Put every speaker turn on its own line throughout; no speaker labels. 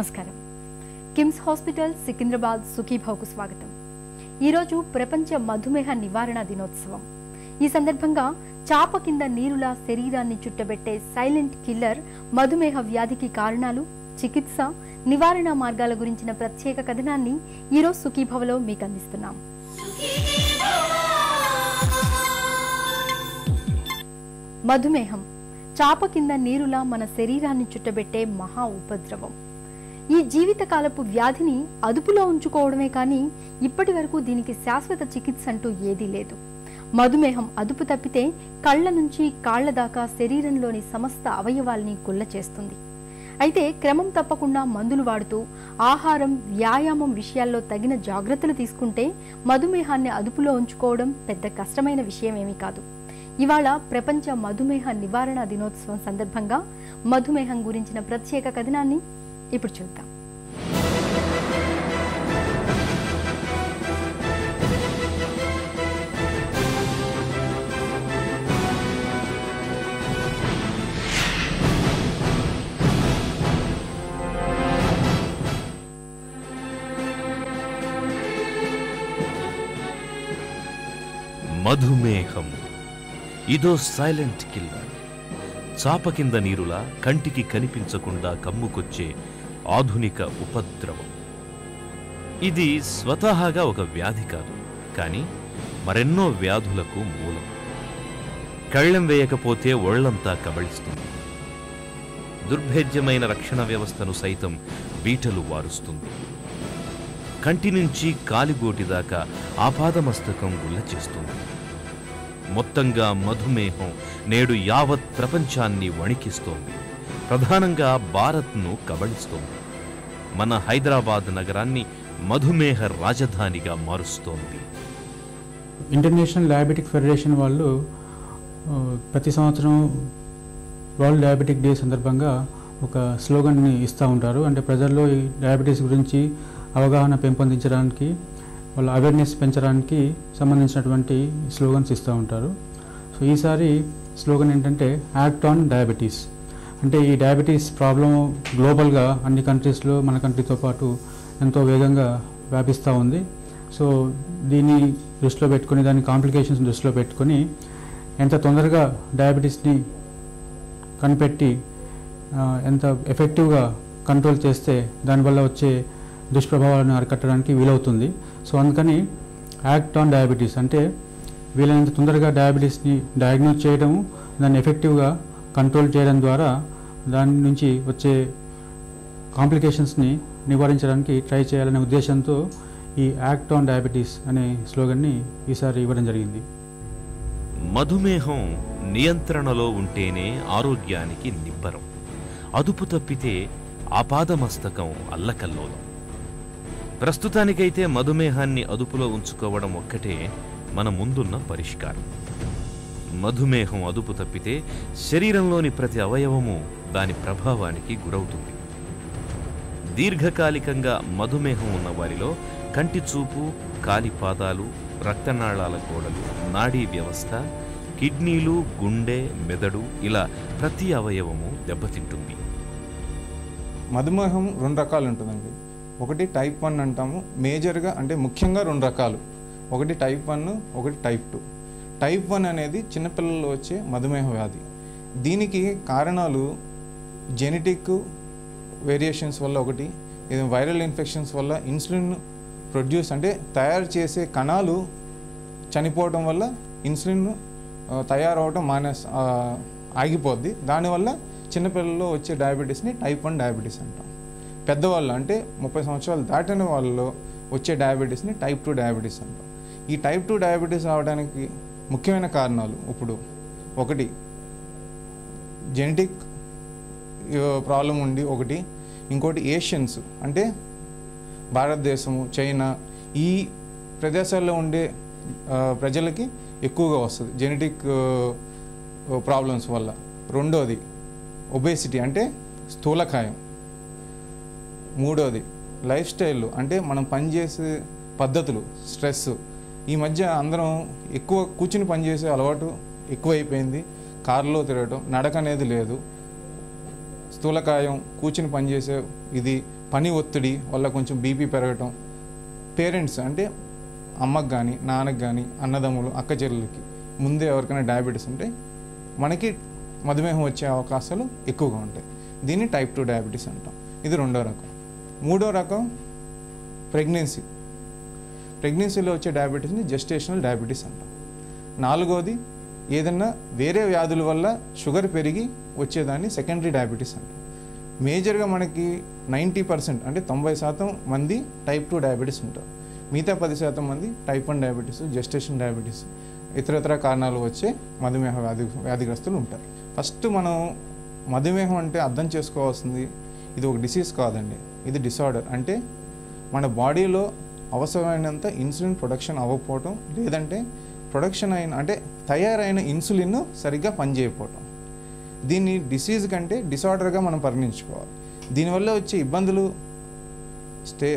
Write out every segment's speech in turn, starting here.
నమస్కారం. కిమ్స్ హాస్పిటల్ సికింద్రాబాద్ సుఖీభావ్కు స్వాగతం. ఈరోజు ప్రపంచ మధుమేహ నివారణ దినోత్సవం. ఈ సందర్భంగా చాప కింద నీరులా శరీరాన్ని చుట్టబెట్టే సైలెంట్ కిల్లర్ మధుమేహ వ్యాధికి కారణాలు చికిత్స నివారణ మార్గాల గురించిన ప్రత్యేక కథనాన్ని ఈరోజు సుఖీభవలో మీకు అందిస్తున్నాం. మధుమేహం. చాప కింద నీరులా మన శరీరాన్ని చుట్టబెట్టే మహా ఉపద్రవం. ఈ జీవితకాలపు వ్యాధిని అదుపులో ఉంచుకోవడమే కానీ ఇప్పటి వరకు దీనికి శాశ్వత చికిత్స అంటూ ఏదీ లేదు. మధుమేహం అదుపు తప్పితే కళ్ళ నుంచి కాళ్ళ దాకా శరీరంలోని సమస్త అవయవాల్ని గుల్ల చేస్తుంది. అయితే క్రమం తప్పకుండా మందులు వాడుతూ ఆహారం వ్యాయామం విషయాల్లో తగిన జాగ్రత్తలు తీసుకుంటే మధుమేహాన్ని అదుపులో ఉంచుకోవడం పెద్ద కష్టమైన విషయమేమీ కాదు. ఇవాళ ప్రపంచ మధుమేహ నివారణ దినోత్సవం సందర్భంగా మధుమేహం గురించిన ప్రత్యేక కథనాన్ని ఇప్పుడు చూద్దాం.
మధుమేహం. ఇదో సైలెంట్ కిల్లర్. చాప కింద నీరులా కంటికి కనిపించకుండా కమ్ముకొచ్చే ఆధునిక ఉపద్రవం. ఇది స్వతహాగా ఒక వ్యాధి కాదు కానీ మరెన్నో వ్యాధులకు మూలం. కళ్ళెం వేయకపోతే ఒళ్ళంతా కబళిస్తుంది. దుర్భేద్యమైన రక్షణ వ్యవస్థను సైతం బీటలు వారుస్తుంది. కంటి నుంచి కాలిగోటి దాకా ఆపాదమస్తకం గుల్ల చేస్తుంది మొత్తంగా మధుమేహం నేడు యావత్ ప్రపంచాన్ని వణికిస్తోంది. ప్రధానంగా భారత్ను కబళిస్తోంది. మన హైదరాబాద్ నగరాన్ని మధుమేహ రాజధానిగా మారుస్తోంది.
ఇంటర్నేషనల్ డయాబెటిక్ ఫెడరేషన్ వాళ్ళు ప్రతి సంవత్సరం వరల్డ్ డయాబెటిక్ డే సందర్భంగా ఒక స్లోగన్ని ఇస్తూ ఉంటారు. అంటే ప్రజల్లో ఈ డయాబెటీస్ గురించి అవగాహన పెంపొందించడానికి వాళ్ళ అవేర్నెస్ పెంచడానికి సంబంధించినటువంటి స్లోగన్స్ ఇస్తూ ఉంటారు. సో ఈసారి స్లోగన్ ఏంటంటే యాక్ట్ ఆన్ డయాబెటీస్. అంటే ఈ డయాబెటీస్ ప్రాబ్లం గ్లోబల్గా అన్ని కంట్రీస్లో మన కంట్రీతో పాటు ఎంతో వేగంగా వ్యాపిస్తూ ఉంది. సో దీన్ని దృష్టిలో పెట్టుకొని దాని కాంప్లికేషన్స్ దృష్టిలో పెట్టుకొని ఎంత తొందరగా డయాబెటీస్ని కనిపెట్టి ఎంత ఎఫెక్టివ్గా కంట్రోల్ చేస్తే దానివల్ల వచ్చే దుష్ప్రభావాలను అరికట్టడానికి వీలవుతుంది. సో అందుకని యాక్ట్ ఆన్ డయాబెటీస్ అంటే వీలైనంత తొందరగా డయాబెటీస్ని డయాగ్నోస్ చేయడము దాన్ని ఎఫెక్టివ్గా కంట్రోల్ చేయడం ద్వారా దాని నుంచి వచ్చే కాంప్లికేషన్స్ని నివారించడానికి ట్రై చేయాలనే ఉద్దేశంతో ఈ యాక్ట్ ఆన్ డయాబెటీస్ అనే స్లోగన్ని ఈసారి ఇవ్వడం జరిగింది.
మధుమేహం నియంత్రణలో ఉంటేనే ఆరోగ్యానికి నిబ్బరం. అదుపు తప్పితే అపాదమస్తకం అల్లకల్లోలం. ప్రస్తుతానికైతే మధుమేహాన్ని అదుపులో ఉంచుకోవడం ఒక్కటే మన ముందున్న పరిష్కారం. మధుమేహం అదుపు తప్పితే శరీరంలోని ప్రతి అవయవము దాని ప్రభావానికి గురవుతుంది. దీర్ఘకాలికంగా మధుమేహం ఉన్న వారిలో కంటి చూపు కాలిపాదాలు రక్తనాళాల గోడలు నాడీ వ్యవస్థ కిడ్నీలు గుండె మెదడు ఇలా ప్రతి అవయవము దెబ్బతింటుంది.
మధుమేహం రెండు రకాలు ఉంటుందండి. ఒకటి టైప్ వన్ అంటాము. మేజర్గా అంటే ముఖ్యంగా రెండు రకాలు. ఒకటి టైప్ వన్ ఒకటి టైప్ టూ. టైప్ వన్ అనేది చిన్నపిల్లల్లో వచ్చే మధుమేహ వ్యాధి. దీనికి కారణాలు జెనెటిక్ వేరియేషన్స్ వల్ల ఒకటి ఇది వైరల్ ఇన్ఫెక్షన్స్ వల్ల ఇన్సులిన్ ప్రొడ్యూస్ అంటే తయారు చేసే కణాలు చనిపోవడం వల్ల ఇన్సులిన్ తయారవడం మానేస్ ఆగిపోద్ది. దానివల్ల చిన్నపిల్లల్లో వచ్చే డయాబెటీస్ని టైప్ వన్ డయాబెటీస్ అంటాం. పెద్దవాళ్ళు అంటే ముప్పై సంవత్సరాలు దాటిన వాళ్ళలో వచ్చే డయాబెటీస్ని టైప్ టూ డయాబెటీస్ అంటాం. ఈ టైప్ టూ డయాబెటీస్ రావడానికి ముఖ్యమైన కారణాలు ఇప్పుడు. ఒకటి జెనెటిక్ ప్రాబ్లం ఉండి ఒకటి ఇంకోటి ఏషియన్స్ అంటే భారతదేశము చైనా ఈ ప్రదేశాల్లో ఉండే ప్రజలకి ఎక్కువగా వస్తుంది జెనెటిక్ ప్రాబ్లమ్స్ వల్ల. రెండోది ఒబేసిటీ అంటే స్థూలకాయం. మూడోది లైఫ్ స్టైల్ అంటే మనం పనిచేసే పద్ధతులు స్ట్రెస్ ఈ మధ్య అందరం ఎక్కువ కూర్చుని పనిచేసే అలవాటు ఎక్కువైపోయింది. కారులో తిరగటం నడక అనేది లేదు. స్థూలకాయం కూర్చుని పనిచేసే ఇది పని ఒత్తిడి వల్ల కొంచెం బీపీ పెరగటం. పేరెంట్స్ అంటే అమ్మకు కానీ నాన్నకు కానీ అన్నదమ్ములు అక్క చెల్లెలకి ముందే ఎవరికైనా డయాబెటీస్ ఉంటే మనకి మధుమేహం వచ్చే అవకాశాలు ఎక్కువగా ఉంటాయి. దీన్ని టైప్ టూ డయాబెటీస్ అంటాం. ఇది రెండో రకం. మూడో రకం ప్రెగ్నెన్సీ. ప్రెగ్నెన్సీలో వచ్చే డయాబెటీస్ని జెస్టేషనల్ డయాబెటీస్ అంటాం. నాలుగోది ఏదన్నా వేరే వ్యాధుల వల్ల షుగర్ పెరిగి వచ్చేదాన్ని సెకండరీ డయాబెటీస్ అంటాం. మేజర్గా మనకి నైంటీ పర్సెంట్ అంటే తొంభై శాతం మంది టైప్ టూ డయాబెటీస్ ఉంటారు. మిగతా పది శాతం మంది type one diabetes gestation diabetes ఇతరతర కారణాలు వచ్చే మధుమేహ వ్యాధి వ్యాధిగ్రస్తులు ఉంటారు. ఫస్ట్ మనం మధుమేహం అంటే అర్థం చేసుకోవాల్సింది ఇది ఒక డిసీజ్ కాదండి ఇది డిసార్డర్ అంటే మన బాడీలో అవసరమైనంత ఇన్సులిన్ ప్రొడక్షన్ అవ్వకపోవటం లేదంటే ప్రొడక్షన్ అయిన అంటే తయారైన ఇన్సులిన్ సరిగ్గా పనిచేయకపోవటం. దీన్ని డిసీజ్ కంటే డిసార్డర్గా మనం పరిగణించుకోవాలి. దీనివల్ల వచ్చే ఇబ్బందులు స్టే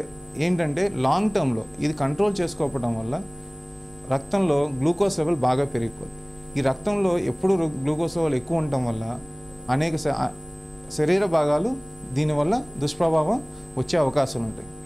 ఏంటంటే లాంగ్ టర్మ్లో ఇది కంట్రోల్ చేసుకోకపోవడం వల్ల రక్తంలో గ్లూకోజ్ లెవెల్ బాగా పెరిగిపోతుంది ఈ రక్తంలో ఎప్పుడు గ్లూకోజ్ లెవెల్ ఎక్కువ ఉండటం వల్ల అనేక శరీర భాగాలు దీనివల్ల దుష్ప్రభావం వచ్చే అవకాశాలు ఉంటాయి